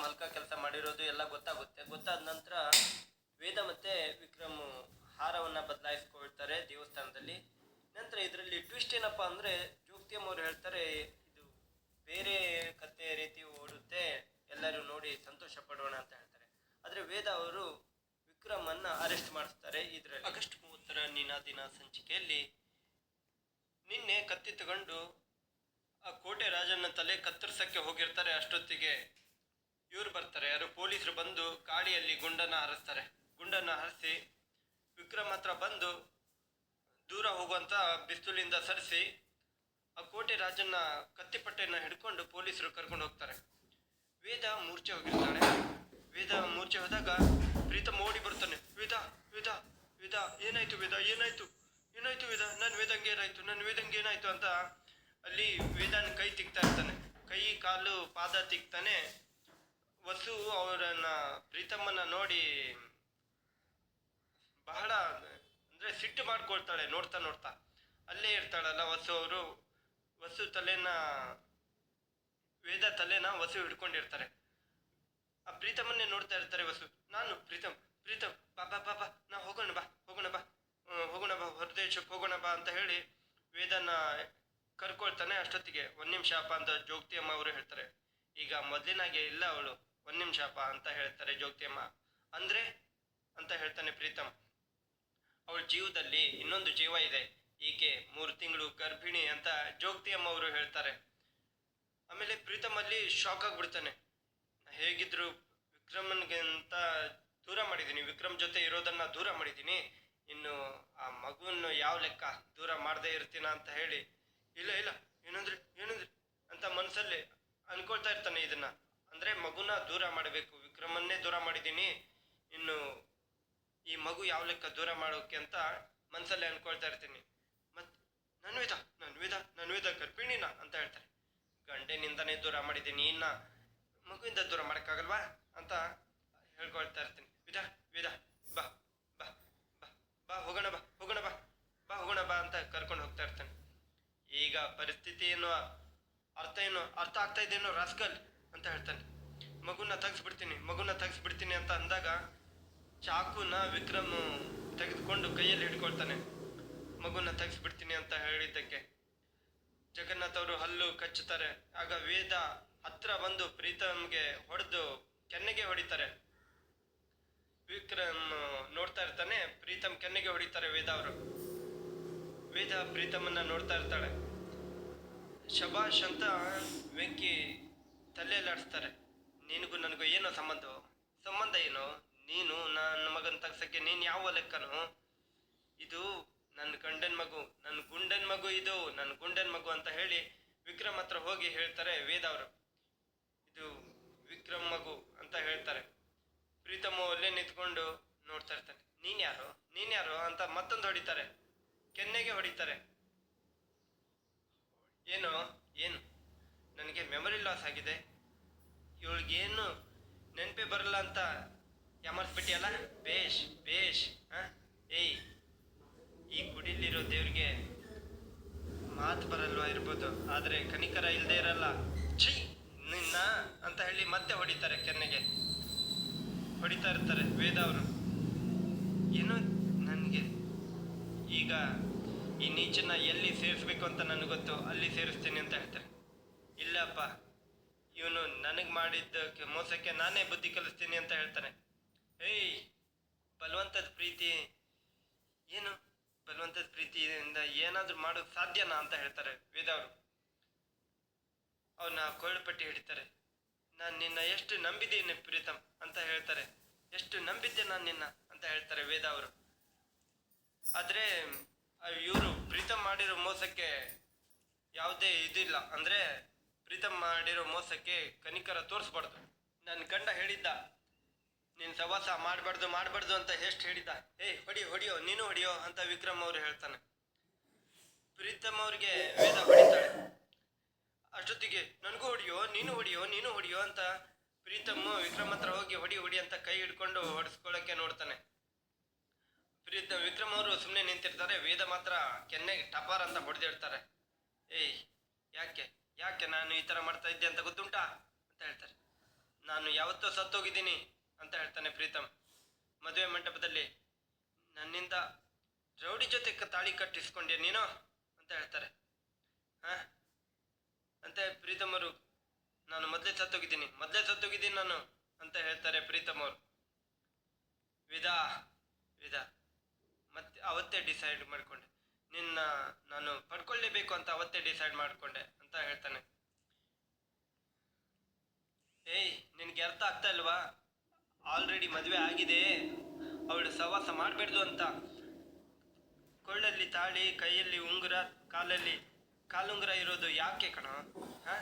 ಹಲ್ಕ ಕೆಲಸ ಮಾಡಿರೋದು ಎಲ್ಲ ಗೊತ್ತಾಗುತ್ತೆ. ಗೊತ್ತಾದ ನಂತರ ವೇದ ಮತ್ತೆ ವಿಕ್ರಮ್ ಹಾರವನ್ನ ಬದಲಾಯಿಸ್ಕೊಳ್ತಾರೆ ದೇವಸ್ಥಾನದಲ್ಲಿ. ನಂತರ ಇದರಲ್ಲಿ ಟ್ವಿಸ್ಟ್ ಏನಪ್ಪಾ ಅಂದ್ರೆ ಜೋಗ್ತಿಯಮ್ಮ ಅವ್ರು ಹೇಳ್ತಾರೆ, ಇದು ಬೇರೆ ಕತೆ ರೀತಿ ಓಡುತ್ತೆ, ಎಲ್ಲರೂ ನೋಡಿ ಸಂತೋಷ ಪಡೋಣ ಅಂತ ಹೇಳ್ತಾರೆ. ಆದ್ರೆ ವೇದ ಅವರು ವಿಕ್ರಮನ್ನ ಅರೆಸ್ಟ್ ಮಾಡಿಸ್ತಾರೆ ಇದರಲ್ಲಿ. ಆಗಸ್ಟ್ ಮೂವತ್ತರ ದಿನ ಸಂಚಿಕೆಯಲ್ಲಿ ನಿನ್ನೆ ಕತ್ತಿ ತಗೊಂಡು ಆ ಕೋಟೆ ರಾಜನ ತಲೆ ಕತ್ತರಿಸಕ್ಕೆ ಹೋಗಿರ್ತಾರೆ ಅಷ್ಟೊತ್ತಿಗೆ. ಇವ್ರು ಬರ್ತಾರೆ, ಯಾರು ಪೊಲೀಸರು ಬಂದು ಗಾಡಿಯಲ್ಲಿ ಗುಂಡನ್ನ ಹರಿಸ್ತಾರೆ. ಗುಂಡನ್ನ ಹರಿಸಿ ವಿಕ್ರಮ್ ಹತ್ರ ಬಂದು ದೂರ ಹೋಗುವಂತ ಬಿಸ್ತುಲಿಂದ ಸರಿಸಿ ಆ ಕೋಟೆ ರಾಜನ್ನ ಕತ್ತಿಪಟ್ಟೆಯನ್ನು ಹಿಡ್ಕೊಂಡು ಪೊಲೀಸರು ಕರ್ಕೊಂಡು ಹೋಗ್ತಾರೆ. ವೇದ ಮೂರ್ಛೆ ಹೋಗಿರ್ತಾಳೆ. ವೇದ ಮೂರ್ಛೆ ಹೋದಾಗ ಪ್ರೀತಮ್ ಓಡಿ ಬರ್ತಾನೆ. ವೇದ ವೇದ ವೇದ, ಏನಾಯ್ತು ವೇದ, ಏನಾಯ್ತು? ಏನಾಯ್ತು ವೇದ? ನನ್ನ ವೇದಂಗೆ ಏನಾಯ್ತು? ನನ್ನ ವೇದಂಗೆ ಏನಾಯ್ತು ಅಂತ ಅಲ್ಲಿ ವೇದನ ಕೈ ತಿಕ್ತಾ ಇರ್ತಾನೆ. ಕೈ, ಕಾಲು, ಪಾದ ತಿಕ್ತಾನೆ. ವಸು ಅವರನ್ನ ಪ್ರೀತಮ್ಮನ ನೋಡಿ ಬಹಳ ಅಂದ್ರೆ ಸಿಟ್ಟು ಮಾಡ್ಕೊಳ್ತಾಳೆ, ನೋಡ್ತಾ ನೋಡ್ತಾ. ಅಲ್ಲೇ ಇರ್ತಾಳಲ್ಲ ವಸು ಅವರು. ವಸು ತಲೆನ, ವೇದ ತಲೆನ ವಸು ಹಿಡ್ಕೊಂಡಿರ್ತಾರೆ. ಆ ಪ್ರೀತಮ್ಮನ್ನೇ ನೋಡ್ತಾ ಇರ್ತಾರೆ ವಸು. ನಾನು ಪ್ರೀತಮ್ ಪ್ರೀತಮ್, ಬಾ ಬಾ ಬಾ ಬಾ, ನಾ ಹೋಗೋಣ, ಬಾ ಹೋಗೋಣ ಬಾ. ಹೋಗೋಣ, ಬಾ, ಹೊರದೇಶಕ್ಕೆ ಹೋಗೋಣ, ಬಾ ಅಂತ ಹೇಳಿ ವೇದನ ಕರ್ಕೊಳ್ತಾನೆ ಅಷ್ಟೊತ್ತಿಗೆ. ಒಂದ್ ನಿಮಿಷ ಅಪ್ಪ ಅಂತ ಜೋಗ್ತಿಯಮ್ಮ ಅವರು ಹೇಳ್ತಾರೆ. ಈಗ ಮೊದಲಿನಾಗೆ ಇಲ್ಲ ಅವಳು. ಒಂದ್ ನಿಮಿಷ ಅಪ್ಪ ಅಂತ ಹೇಳ್ತಾರೆ ಜೋಗ್ತಿಯಮ್ಮ ಅಂದ್ರೆ? ಅಂತ ಹೇಳ್ತಾನೆ ಪ್ರೀತಮ್. ಅವಳ ಜೀವದಲ್ಲಿ ಇನ್ನೊಂದು ಜೀವ ಇದೆ. ಈಕೆ ಮೂರು ತಿಂಗಳು ಗರ್ಭಿಣಿ ಅಂತ ಜೋಗ್ತಿಯಮ್ಮ ಅವರು ಹೇಳ್ತಾರೆ. ಆಮೇಲೆ ಪ್ರೀತಮ್ ಅಲ್ಲಿ ಶಾಕ್ ಆಗ್ಬಿಡ್ತಾನೆ. ಹೇಗಿದ್ರು ವಿಕ್ರಮನ್ಗೆ ಅಂತ ದೂರ ಮಾಡಿದ್ದೀನಿ. ವಿಕ್ರಮ್ ಜೊತೆ ಇರೋದನ್ನ ದೂರ ಮಾಡಿದ್ದೀನಿ. ಇನ್ನು ಆ ಮಗುವನ್ನು ಯಾವ ಲೆಕ್ಕ ದೂರ ಮಾಡದೇ ಇರ್ತೀನ ಅಂತ ಹೇಳಿ, ಇಲ್ಲ ಇಲ್ಲ, ಏನಂದ್ರೆ ಏನಂದ್ರೆ ಅಂತ ಮನಸ್ಸಲ್ಲಿ ಅನ್ಕೊಳ್ತಾ ಇರ್ತಾನೆ ಇದನ್ನ. ಅಂದ್ರೆ ಮಗುನ ದೂರ ಮಾಡಬೇಕು, ವಿಕ್ರಮನ್ನೇ ದೂರ ಮಾಡಿದ್ದೀನಿ. ಇನ್ನು ಈ ಮಗು ಯಾವ ಲೆಕ್ಕ ದೂರ ಮಾಡೋಕೆ ಅಂತ ಮನಸ್ಸಲ್ಲಿ ಅನ್ಕೊಳ್ತಾ ಇರ್ತೀನಿ. ಮತ್ ನನ್ವಿದ ನನ್ವಿದ ವೇದ ನನ್ನ ವೇದ ಗರ್ಭಿಣಿನ ಅಂತ ಹೇಳ್ತಾರೆ. ಗಂಡನಿಂದನೇ ದೂರ ಮಾಡಿದ್ದೀನಿ, ಇನ್ನ ಮಗುವಿಂದ ದೂರ ಮಾಡೋಕ್ಕಾಗಲ್ವಾ ಅಂತ ಹೇಳ್ಕೊಳ್ತಾ ಇರ್ತೀನಿ. ವಿಧ ವಿಧ, ಬಾ ಬಾ ಬಾ ಬಾ, ಹೋಗೋಣ ಬಾ ಹೋಗೋಣ, ಬಾ ಬಾ, ಹೋಗೋಣ, ಬಾ ಅಂತ ಕರ್ಕೊಂಡು ಹೋಗ್ತಾ ಇರ್ತಾನೆ. ಈಗ ಪರಿಸ್ಥಿತಿ ಏನು, ಅರ್ಥ ಏನು, ಅರ್ಥ ಆಗ್ತಾ ಇದೇನೋ ರಾಸ್ಕಲ್ ಅಂತ ಹೇಳ್ತಾನೆ. ಮಗುನ ತೆಗೆಸ್ಬಿಡ್ತೀನಿ ಮಗುನ ತೆಗೆಸ್ಬಿಡ್ತೀನಿ ಅಂತ ಅಂದಾಗ ಚಾಕುನ ವಿಕ್ರಮ್ ತೆಗೆದುಕೊಂಡು ಕೈಯಲ್ಲಿ ಹಿಡ್ಕೊಳ್ತಾನೆ. ಮಗುನ ತಗ್ಸ್ಬಿಡ್ತೀನಿ ಅಂತ ಹೇಳಿದ್ದಕ್ಕೆ ಜಗನ್ನಾಥ್ ಅವರು ಹಲ್ಲು ಕಚ್ಚುತ್ತಾರೆ. ಆಗ ವೇದ ಹತ್ರ ಬಂದು ಪ್ರೀತಮ್ಗೆ ಹೊಡೆದು ಕೆನ್ನೆಗೆ ಹೊಡಿತಾರೆ. ವಿಕ್ರಮ್ ನೋಡ್ತಾ ಇರ್ತಾನೆ, ಪ್ರೀತಮ್ ಕೆನ್ನೆಗೆ ಹೊಡಿತಾರೆ ವೇದ ಅವರು. ವೇದ ಪ್ರೀತಮನ್ನ ನೋಡ್ತಾ ಇರ್ತಾಳೆ. ಶಬಾಷ್ ಅಂತ ವೆಂಕಿ ತಲೆಯಲ್ಲಾಡಿಸ್ತಾರೆ. ನಿನಗೂ ನನಗೂ ಏನೋ ಸಂಬಂಧ? ಸಂಬಂಧ ಏನು? ನೀನು ನನ್ನ ಮಗನ ತಗ್ಸಕ್ಕೆ ನೀನು ಯಾವ ಲೆಕ್ಕನು? ಇದು ನನ್ನ ಗಂಡನ ಮಗು, ನನ್ನ ಗುಂಡನ ಮಗು ಇದು, ನನ್ನ ಗುಂಡನ ಮಗು ಅಂತ ಹೇಳಿ ವಿಕ್ರಮ್ ಹತ್ರ ಹೋಗಿ ಹೇಳ್ತಾರೆ ವೇದ ಅವರು. ಇದು ವಿಕ್ರಮ್ ಮಗು ಅಂತ ಹೇಳ್ತಾರೆ. ಪ್ರೀತಮ್ಮ ಅಲ್ಲೇ ನಿಂತ್ಕೊಂಡು ನೋಡ್ತಾ ಇರ್ತಾನೆ. ನೀನ್ ಯಾರು? ನೀನ್ ಯಾರು ಅಂತ ಮತ್ತೊಂದು ಹೊಡಿತಾರೆ. ಕೆನ್ನೆಗೆ ಹೊಡಿತಾರೆ. ಏನು? ಏನು? ನನಗೆ ಮೆಮೊರಿ ಲಾಸ್ ಆಗಿದೆ. ಇವಳಿಗೇನು ನೆನಪೇ ಬರಲ್ಲ ಅಂತ ಯಮರ್ಸ್ಬಿಟ್ಟಿಯಲ್ಲ ಬೇಷ್ ಬೇಷ್, ಹಾಂ? ಏಯ್, ಈ ಗುಡಿಲಿರೋ ದೇವ್ರಿಗೆ ಮಾತು ಬರಲ್ವಾ ಇರ್ಬೋದು? ಆದರೆ ಕನಿಕರ ಇಲ್ಲದೆ ಇರಲ್ಲ. ಛೀ, ನಿನ್ನ ಅಂತ ಹೇಳಿ ಮತ್ತೆ ಹೊಡಿತಾರೆ ಕೆನ್ನೆಗೆ. ಹೊಡಿತಾ ಇರ್ತಾರೆ ವೇದ ಅವರು. ಏನು ನನಗೆ ಈಗ ಈ ನೀಚನ್ನ ಎಲ್ಲಿ ಸೇರಿಸ್ಬೇಕು ಅಂತ ನನಗೆ ಗೊತ್ತು. ಅಲ್ಲಿ ಸೇರಿಸ್ತೀನಿ ಅಂತ ಹೇಳ್ತಾರೆ. ಇಲ್ಲಪ್ಪ ಮಾಡಿದ್ದಕ್ಕೆ, ಮೋಸಕ್ಕೆ ನಾನೇ ಬುದ್ಧಿ ಕಲಿಸ್ತೀನಿ ಅಂತ ಹೇಳ್ತಾನೆ. ಏಯ್, ಬಲವಂತದ ಪ್ರೀತಿ ಏನು? ಬಲವಂತದ ಪ್ರೀತಿಯಿಂದ ಏನಾದ್ರೂ ಮಾಡೋದು ಸಾಧ್ಯನಾ ಅಂತ ಹೇಳ್ತಾರೆ ವೇದ ಅವರು ಅವನ ಕೊರಳುಪಟ್ಟಿ ಹಿಡಿತಾರೆ. ನಾನು ನಿನ್ನ ಎಷ್ಟು ನಂಬಿದ್ದೀನಿ ಪ್ರೀತಮ್ ಅಂತ ಹೇಳ್ತಾರೆ. ಎಷ್ಟು ನಂಬಿದ್ದೆ ನಾನು ನಿನ್ನ ಅಂತ ಹೇಳ್ತಾರೆ ವೇದ ಅವರು ಆದ್ರೆ ಇವರು ಪ್ರೀತಮ್ ಮಾಡಿರೋ ಮೋಸಕ್ಕೆ ಯಾವುದೇ ಇದಿಲ್ಲ. ಅಂದ್ರೆ ಪ್ರೀತಮ್ ಮಾಡಿರೋ ಮೋಸಕ್ಕೆ ಕನಿಕರ ತೋರಿಸ್ಬಾರ್ದು. ನನ್ನ ಗಂಡ ಹೇಳಿದ್ದ, ನೀನ್ ಸವಾಸ ಮಾಡಬಾರ್ದು ಮಾಡಬಾರ್ದು ಅಂತ ಎಷ್ಟು ಹೇಳಿದ್ದ. ಏಯ್ ಹೊಡಿ ಹೊಡಿಯೋ, ನೀನು ಹೊಡಿಯೋ ಅಂತ ವಿಕ್ರಮ್ ಅವ್ರು ಹೇಳ್ತಾನೆ. ಪ್ರೀತಮ್ ಅವ್ರಿಗೆ ವೇದ ಹೊಡಿತಾಳೆ. ಅಷ್ಟೊತ್ತಿಗೆ, ನನಗೂ ಹೊಡಿಯೋ, ನೀನು ಹೊಡಿಯೋ ನೀನು ಹೊಡಿಯೋ ಅಂತ ಪ್ರೀತಮ್ ವಿಕ್ರಮ್ ಹತ್ರ ಹೋಗಿ ಹೊಡಿ ಹೊಡಿ ಅಂತ ಕೈ ಹಿಡ್ಕೊಂಡು ಹೊಡೆಸ್ಕೊಳ್ಳೋಕೆ ನೋಡ್ತಾನೆ. ಪ್ರೀತಮ್ ವಿಕ್ರಮ್ ಅವರು ಸುಮ್ಮನೆ ನಿಂತಿರ್ತಾರೆ, ವೇದ ಮಾತ್ರ ಕೆನ್ನೆಗೆ ಟಪಾರ್ ಅಂತ ಹೊಡೆದಿಡ್ತಾರೆ ಏಯ್, ಯಾಕೆ? ಯಾಕೆ ನಾನು ಈ ಥರ ಮಾಡ್ತಾ ಇದ್ದೆ ಅಂತ ಗೊತ್ತುಂಟಾ? ಅಂತ ಹೇಳ್ತಾರೆ. ನಾನು ಯಾವತ್ತೋ ಸತ್ತೋಗಿದ್ದೀನಿ ಅಂತ ಹೇಳ್ತಾನೆ ಪ್ರೀತಮ್. ಮದುವೆ ಮಂಟಪದಲ್ಲಿ ನನ್ನಿಂದ ರೌಡಿ ಜೊತೆ ತಾಳಿ ಕಟ್ಟಿಸ್ಕೊಂಡೆ ನೀನು? ಅಂತ ಹೇಳ್ತಾರೆ. ಹಾಂ? ಅಂತ ಪ್ರೀತಮ್ ಅವರು, ನಾನು ಮೊದಲೇ ಸತ್ತೋಗಿದ್ದೀನಿ ಮೊದಲೇ ಸತ್ತೋಗಿದ್ದೀನಿ ನಾನು ಅಂತ ಹೇಳ್ತಾರೆ ಪ್ರೀತಮ್ ಅವರು. ವಿದಾ ವಿದಾ ಮತ್ತೆ ಅವತ್ತೇ ಡಿಸೈಡ್ ಮಾಡಿಕೊಂಡೆ. ನಿನ್ನ ನಾನು ಪಡ್ಕೊಳ್ಳೇಬೇಕು ಅಂತ ಅವತ್ತೇ ಡಿಸೈಡ್ ಮಾಡಿಕೊಂಡೆ ಅಂತ ಹೇಳ್ತಾನೆ. ಏಯ್, ನಿನಗೆ ಅರ್ಥ ಆಗ್ತಾ ಇಲ್ವಾ? ಆಲ್ರೆಡಿ ಮದುವೆ ಆಗಿದೆ. ಅವಳು ಸವಾಸ ಮಾಡಬೇಡ್ದು ಅಂತ. ಕೊಳ್ಳಲ್ಲಿ ತಾಳಿ, ಕೈಯಲ್ಲಿ ಉಂಗುರ, ಕಾಲಲ್ಲಿ ಕಾಲುಂಗುರ ಇರೋದು ಯಾಕೆ ಕಣ? ಹಾ?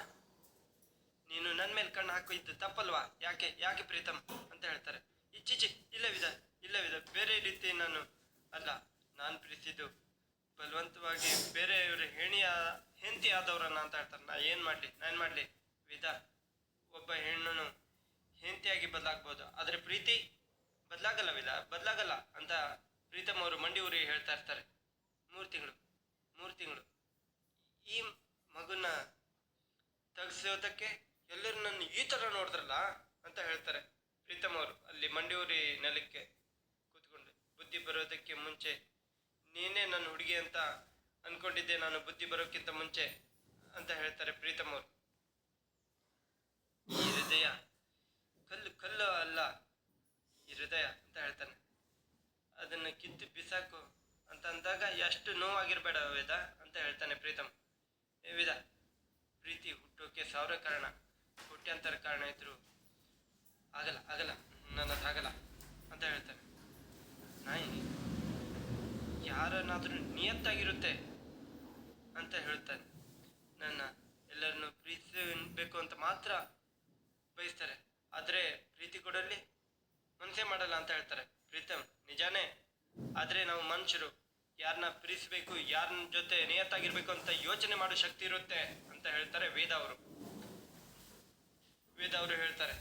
ನೀನು ನನ್ನ ಮೇಲೆ ಕಣ್ಣು ಹಾಕಿದ್ದು ತಪ್ಪಲ್ವಾ? ಯಾಕೆ ಯಾಕೆ ಪ್ರೀತಮ್ ಅಂತ ಹೇಳ್ತಾರೆ. ಇಚ್ಚಿಚಿ ಇಲ್ಲವಿದ ಇಲ್ಲವಿದ. ಬೇರೆ ರೀತಿ ನಾನು ಅಲ್ಲ, ನಾನು ಪ್ರೀತಿಸಿದ್ದು ಬಲವಂತವಾಗಿ ಬೇರೆಯವ್ರ ಹೆಣಿಯ ಹೆಂಡತಿ ಆದವ್ರನ್ನ ಅಂತ ಹೇಳ್ತಾರೆ. ನಾ ಏನು ಮಾಡಲಿ, ನಾನು ಮಾಡಲಿ? ವಿಧ. ಒಬ್ಬ ಹೆಣ್ಣನ್ನು ಹೆಂಡತಿಯಾಗಿ ಬದಲಾಗ್ಬೋದು. ಆದರೆ ಪ್ರೀತಿ ಬದಲಾಗಲ್ಲ ವಿಧ. ಬದಲಾಗಲ್ಲ ಅಂತ ಪ್ರೀತಮ್ ಅವರು ಮಂಡಿ ಊರಿ ಹೇಳ್ತಾ ಇರ್ತಾರೆ. ಮೂರು ತಿಂಗಳು ಮೂರು ತಿಂಗಳು. ಈ ಮಗುನ ತಗ್ಸೋದಕ್ಕೆ ಎಲ್ಲರೂ ನನ್ನ ಈ ಥರ ನೋಡಿದ್ರಲ್ಲ ಅಂತ ಹೇಳ್ತಾರೆ ಪ್ರೀತಮ್ ಅವರು. ಅಲ್ಲಿ ಮಂಡಿಯೂರಿ ನೆಲಕ್ಕೆ ಕೂತ್ಕೊಂಡು ಬುದ್ಧಿ ಬರೋದಕ್ಕೆ ಮುಂಚೆ ನೀನೇ ನನ್ನ ಹುಡುಗಿ ಅಂತ ಅನ್ಕೊಂಡಿದ್ದೆ. ನಾನು ಬುದ್ಧಿ ಬರೋಕ್ಕಿಂತ ಮುಂಚೆ ಅಂತ ಹೇಳ್ತಾರೆ ಪ್ರೀತಮ್ ಅವರು. ಈ ಹೃದಯ ಕಲ್ಲು ಕಲ್ಲು ಅಲ್ಲ, ಈ ಹೃದಯ ಅಂತ ಹೇಳ್ತಾನೆ. ಅದನ್ನ ಕಿತ್ತು ಬಿಸಾಕು ಅಂತ ಅಂದಾಗ ಎಷ್ಟು ನೋವಾಗಿರ್ಬೇಡ ವೇದ ಅಂತ ಹೇಳ್ತಾನೆ ಪ್ರೀತಮ್. ಏ ವೇದ, ಪ್ರೀತಿ ಹುಟ್ಟೋಕೆ ಸಾವಿರ ಕಾರಣ, ಕೋಟ್ಯಾಂತರ ಕಾರಣ ಇದ್ರು ಆಗಲ್ಲ ಆಗಲ್ಲ ನನ್ನ ಆಗಲ್ಲ ಅಂತ ಹೇಳ್ತಾನೆ ನಾಯಿ ಯಾರನ್ನಾದ್ರೂ ನಿಯತ್ತಾಗಿರುತ್ತೆ ಅಂತ ಹೇಳ್ತಾರೆ. ನನ್ನ ಎಲ್ಲರನ್ನು ಪ್ರೀತಿಸಬೇಕು ಅಂತ ಮಾತ್ರ ಬಯಸ್ತಾರೆ. ಆದರೆ ಪ್ರೀತಿ ಕೊಡಲ್ಲಿ ಮನಸ್ಸೇ ಮಾಡಲ್ಲ ಅಂತ ಹೇಳ್ತಾರೆ. ಪ್ರೀತಮ್, ನಿಜಾನೇ? ಆದರೆ ನಾವು ಮನುಷ್ಯರು ಯಾರನ್ನ ಪ್ರೀತಿಸಬೇಕು ಯಾರನ್ನ ಜೊತೆ ನಿಯತ್ತಾಗಿರ್ಬೇಕು ಅಂತ ಯೋಚನೆ ಮಾಡೋ ಶಕ್ತಿ ಇರುತ್ತೆ ಅಂತ ಹೇಳ್ತಾರೆ ವೇದ ಅವರು. ವೇದ ಅವರು ಹೇಳ್ತಾರೆ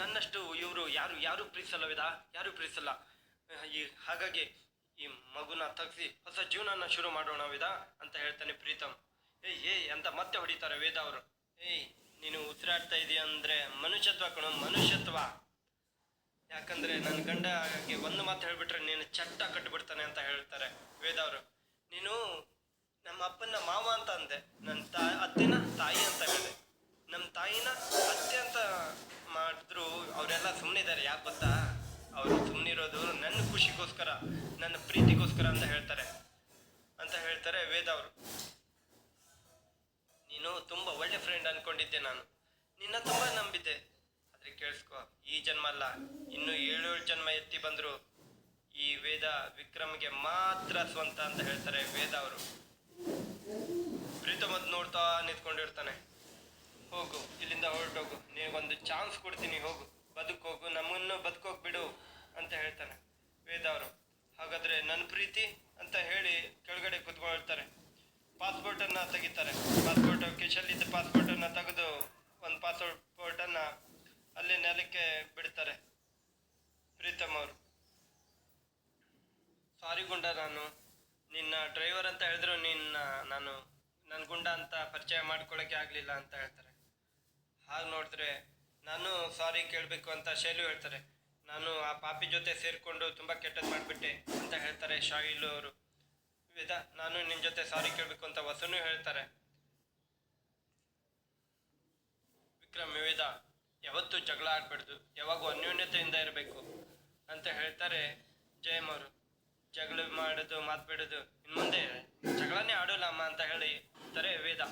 ನನ್ನಷ್ಟು ಇವರು ಯಾರು ಯಾರು ಪ್ರೀತಿಸಲ್ಲ ವೇದ? ಯಾರು ಪ್ರೀತಿಸಲ್ಲ? ಈ, ಹಾಗಾಗಿ ಈ ಮಗುನ ತಗ್ಸಿ ಹೊಸ ಜೀವನನ ಶುರು ಮಾಡೋಣ ವೇದ ಅಂತ ಹೇಳ್ತಾನೆ ಪ್ರೀತಮ್. ಏಯ್ ಏಯ್, ಅಂತ ಮತ್ತೆ ಹೊಡಿತಾರೆ ವೇದ ಅವರು. ಏಯ್, ನೀನು ಉಸಿರಾಡ್ತಾ ಇದೀಯ ಅಂದ್ರೆ ಮನುಷ್ಯತ್ವ ಕಣೋ, ಮನುಷ್ಯತ್ವ. ಯಾಕಂದ್ರೆ ನನ್ನ ಗಂಡಗೆ ಒಂದು ಮಾತು ಹೇಳ್ಬಿಟ್ರೆ ನೀನು ಚಟ್ಟ ಕಟ್ಟಿಬಿಡ್ತಾನೆ ಅಂತ ಹೇಳ್ತಾರೆ ವೇದ ಅವರು. ನೀನು ನಮ್ಮ ಅಪ್ಪನ ಮಾವ ಅಂತ ಅಂದೆ. ನನ್ನ ತಾ, ಅತ್ತೆನ ತಾಯಿ ಅಂತ ಹೇಳಿದೆ. ನಮ್ಮ ತಾಯಿನ ಅತ್ತೆ ಅಂತ ಯಾಕೆ ಗೊತ್ತಾ? ಅವರು ಸುಮ್ಮನಿರೋದು ನನ್ನ ಖುಷಿಗೋಸ್ಕರ, ನನ್ನ ಪ್ರೀತಿಗೋಸ್ಕರ ಅಂತ ಹೇಳ್ತಾರೆ. ಅಂತ ಹೇಳ್ತಾರೆ ವೇದ ಅವರು. ನೀನು ತುಂಬಾ ಒಳ್ಳೆ ಫ್ರೆಂಡ್ ಅನ್ಕೊಂಡಿದ್ದೆ ನಾನು. ನಿನ್ನ ತುಂಬಾ ನಂಬಿದ್ದೆ. ಆದ್ರೆ ಕೇಳಿಸ್ಕೊ, ಈ ಜನ್ಮ ಅಲ್ಲ. ಇನ್ನು ಏಳೇಳು ಜನ್ಮ ಎತ್ತಿ ಬಂದ್ರು. ಈ ವೇದ ವಿಕ್ರಮ್ಗೆ ಮಾತ್ರ ಸ್ವಂತ ಅಂತ ಹೇಳ್ತಾರೆ ವೇದ ಅವರು. ಪ್ರೀತಮದ್ ನೋಡ್ತಾ ನಿಂತ್ಕೊಂಡಿರ್ತಾನೆ. ಹೋಗು, ಇಲ್ಲಿಂದ ಹೊರಟೋಗು. ನಿನಗೊಂದು ಚಾನ್ಸ್ ಕೊಡ್ತೀನಿ, ಹೋಗು. ಬದುಕೋಗು, ನಮ್ಮನ್ನು ಬದುಕೋಗ್ ಬಿಡು ಅಂತ ಹೇಳ್ತಾನೆ ವೇದ ಅವರು. ಹಾಗಾದ್ರೆ ನನ್ನ ಪ್ರೀತಿ ಅಂತ ಹೇಳಿ ಕೆಳಗಡೆ ಕುತ್ಕೊಳ್ತಾರೆ. ಪಾಸ್ಪೋರ್ಟ್ ಅನ್ನ ತೆಗಿತಾರೆ. ಪಾಸ್ಪೋರ್ಟ್ ಕಿಶಲ್ಲಿದ್ದ ಪಾಸ್ಪೋರ್ಟ್ ಅನ್ನ ತೆಗೆದು ಒಂದು ಪಾಸ್ಪೋರ್ಟ್ ಅನ್ನ ಅಲ್ಲಿ ನೆಲಕ್ಕೆ ಬಿಡ್ತಾರೆ. ಪ್ರೀತಮ್ ಅವರು. ಸಾರಿ ಗುಂಡ ನಾನು. ನಿನ್ನ ಡ್ರೈವರ್ ಅಂತ ಹೇಳಿದ್ರು ನಿನ್ನ ನಾನು ನನ್ನ ಗುಂಡ ಅಂತ ಪರಿಚಯ ಮಾಡ್ಕೊಳಕ್ಕೆ ಆಗಲಿಲ್ಲ ಅಂತ ಹೇಳ್ತಾರೆ. ಹಾಗೆ ನೋಡಿದ್ರೆ ನಾನು ಸಾರಿ ಕೇಳಬೇಕು ಅಂತ ಶೈಲು ಹೇಳ್ತಾರೆ. ನಾನು ಆ ಪಾಪಿ ಜೊತೆ ಸೇರಿಕೊಂಡು ತುಂಬ ಕೆಟ್ಟದ್ದು ಮಾಡಿಬಿಟ್ಟೆ ಅಂತ ಹೇಳ್ತಾರೆ ಶಾಯಿಲು ಅವರು. ವೇದ, ನಾನು ನಿನ್ನ ಜೊತೆ ಸಾರಿ ಕೇಳಬೇಕು ಅಂತ ವಸುನು ಹೇಳ್ತಾರೆ. ವಿಕ್ರಮ್, ವೇದ, ಯಾವತ್ತೂ ಜಗಳ ಆಡ್ಬಾರ್ದು ಯಾವಾಗೂ ಅನ್ಯೋನ್ಯತೆಯಿಂದ ಇರಬೇಕು ಅಂತ ಹೇಳ್ತಾರೆ ಜಯಮ್ ಅವರು. ಜಗಳ ಮಾಡೋದು ಮಾತ್ಬಿಡೋದು ಇನ್ನು ಮುಂದೆ ಜಗಳನೇ ಆಡೋಲ್ಲ ಅಂತ ಹೇಳಿ ತರೇ ವೇದ.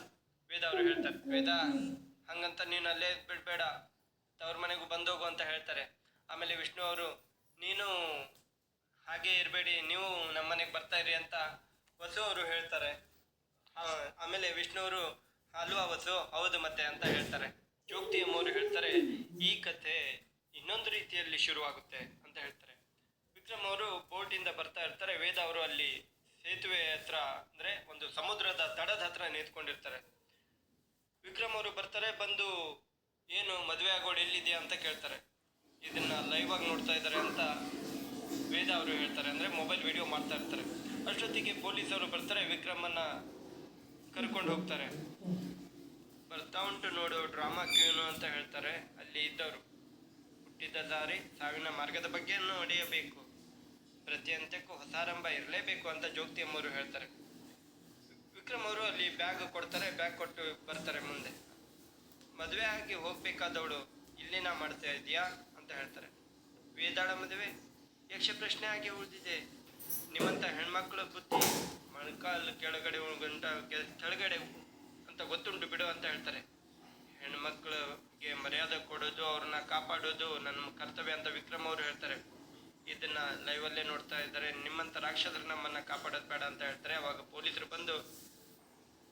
ವೇದ ಅವರು ಹೇಳ್ತಾರೆ, ವೇದ, ಹಂಗಂತ ನೀನು ಅಲ್ಲೇ ಬಿಡಬೇಡ. ತವ್ರ ಮನೆಗೂ ಬಂದೋಗು ಅಂತ ಹೇಳ್ತಾರೆ. ಆಮೇಲೆ ವಿಷ್ಣು ಅವರು, ನೀನು ಹಾಗೆ ಇರಬೇಡಿ, ನೀವು ನಮ್ಮ ಮನೆಗೆ ಬರ್ತಾ ಇರಿ ಅಂತ ವಸು ಅವರು ಹೇಳ್ತಾರೆ. ಆಮೇಲೆ ವಿಷ್ಣು ಅವರು, ಅಲ್ವಾ ವಸು, ಹೌದು ಮತ್ತೆ ಅಂತ ಹೇಳ್ತಾರೆ. ಜೋಗ್ತಿ ಅಮ್ಮವರು ಹೇಳ್ತಾರೆ, ಈ ಕಥೆ ಇನ್ನೊಂದು ರೀತಿಯಲ್ಲಿ ಶುರುವಾಗುತ್ತೆ ಅಂತ ಹೇಳ್ತಾರೆ. ವಿಕ್ರಮ್ ಅವರು ಬೋಟಿಂದ ಬರ್ತಾ ಇರ್ತಾರೆ, ವೇದ ಅವರು ಅಲ್ಲಿ ಸೇತುವೆ ಹತ್ರ, ಅಂದ್ರೆ ಒಂದು ಸಮುದ್ರದ ತಡದ ಹತ್ರ ನಿಂತ್ಕೊಂಡಿರ್ತಾರೆ. ವಿಕ್ರಮ್ ಅವರು ಬರ್ತಾರೆ, ಬಂದು ಏನು ಮದುವೆ ಆಗೋಡು ಎಲ್ಲಿದೆಯಾ ಅಂತ ಕೇಳ್ತಾರೆ. ಇದನ್ನ ಲೈವ್ ಆಗಿ ನೋಡ್ತಾ ಇದ್ದಾರೆ ಅಂತ ವೇದ ಅವರು ಹೇಳ್ತಾರೆ. ಅಂದ್ರೆ ಮೊಬೈಲ್ ವಿಡಿಯೋ ಮಾಡ್ತಾ ಇರ್ತಾರೆ. ಅಷ್ಟೊತ್ತಿಗೆ ಪೊಲೀಸರು ಬರ್ತಾರೆ, ವಿಕ್ರಮನ್ನ ಕರ್ಕೊಂಡು ಹೋಗ್ತಾರೆ. ಬರ್ತಾ ಉಂಟು ನೋಡು ಡ್ರಾಮಾ ಕ್ಯೂನು ಅಂತ ಹೇಳ್ತಾರೆ. ಅಲ್ಲಿ ಇದ್ದವರು. ಹುಟ್ಟಿದ ದಾರಿ, ಸಾವಿನ ಮಾರ್ಗದ ಬಗ್ಗೆಯನ್ನು ಹೊಡೆಯಬೇಕು ಹೊಸ ಆರಂಭ ಇರಲೇಬೇಕು ಅಂತ ಜೋಗ್ತಿ ಅಮ್ಮವರು ಹೇಳ್ತಾರೆ. ವಿಕ್ರಮ್ ಅವರು ಅಲ್ಲಿ ಬ್ಯಾಗ್ ಕೊಡ್ತಾರೆ ಬ್ಯಾಗ್ ಕೊಟ್ಟು ಬರ್ತಾರೆ ಮುಂದೆ. ಮದುವೆ ಆಗಿ ಹೋಗ್ಬೇಕಾದವಳು ಇಲ್ಲಿನ ಮಾಡ್ತಾ ಇದೀಯಾ ಅಂತ ಹೇಳ್ತಾರೆ. ವೇದಾಳ ಮದುವೆ, ಯಕ್ಷ ಪ್ರಶ್ನೆ ಆಗಿ ಉಳಿದಿದೆ. ನಿಮ್ಮಂತ ಹೆಣ್ಮಕ್ಳ ಬುದ್ಧಿ ಮೊಣಕಾಲು ಕೆಳಗಡೆ ಉಳ್ಗಂಟ ಕೆಳಗಡೆ ಅಂತ ಗೊತ್ತುಂಟು ಬಿಡು ಅಂತ ಹೇಳ್ತಾರೆ. ಹೆಣ್ಮಕ್ಳಿಗೆ ಮರ್ಯಾದೆ ಕೊಡೋದು, ಅವ್ರನ್ನ ಕಾಪಾಡೋದು ನನ್ನ ಕರ್ತವ್ಯ ಅಂತ ವಿಕ್ರಮ್ ಅವರು ಹೇಳ್ತಾರೆ. ಇದನ್ನ ಲೈವಲ್ಲೇ ನೋಡ್ತಾ ಇದ್ದಾರೆ. ನಿಮ್ಮಂತ ರಾಕ್ಷಸರು ನಮ್ಮನ್ನ ಕಾಪಾಡೋದು ಬೇಡ ಅಂತ ಹೇಳ್ತಾರೆ. ಅವಾಗ ಪೊಲೀಸರು ಬಂದು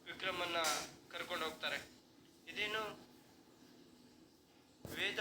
ವಿಕ್ರಮನ್ನ ಕರ್ಕೊಂಡು ಹೋಗ್ತಾರೆ. ಇದೇನು ವೇದ